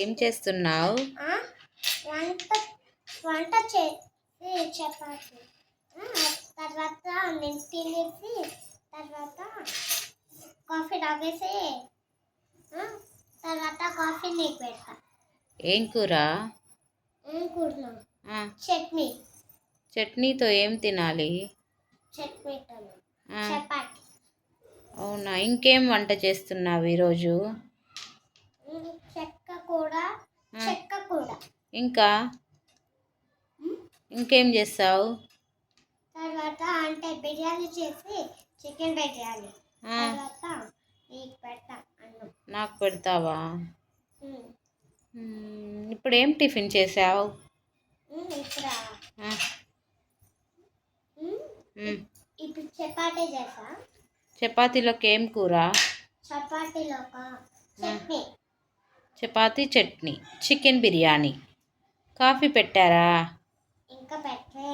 ఏం చేస్తున్నావు? వంట వంట చేసి చపాతి. తర్వాత నేను తినేసి తర్వాత కాఫీ తాగేసి తర్వాత కాఫీ నీకు పెడతా. ఏం కూర? ఏం ఆ, చట్నీ. చట్నీతో ఏం తినాలి? చట్నీతో చపాతి. అవునా ఇంకేం వంట చేస్తున్నావు ఈరోజు? ఉమ్, కూడా. చెక్క కూడా. ఇంకా? ఇంకేం చేస్తావు? తర్వాత అంటే బిర్యానీ చేసి చికెన్ బిర్యానీ. తర్వాత నీకు పెడతా అన్నం. నాకు పెడతావా? ఇప్పుడు ఏం టిఫిన్ చేసావు. ఇప్పుడు? చపాతీ చేసా. చపాతీలోకి ఏం కూర? చపాతీలో చట్నీ. చపాతీ చట్నీ చికెన్ బిర్యానీ. కాఫీ పెట్టారా? ఇంకా పెట్టే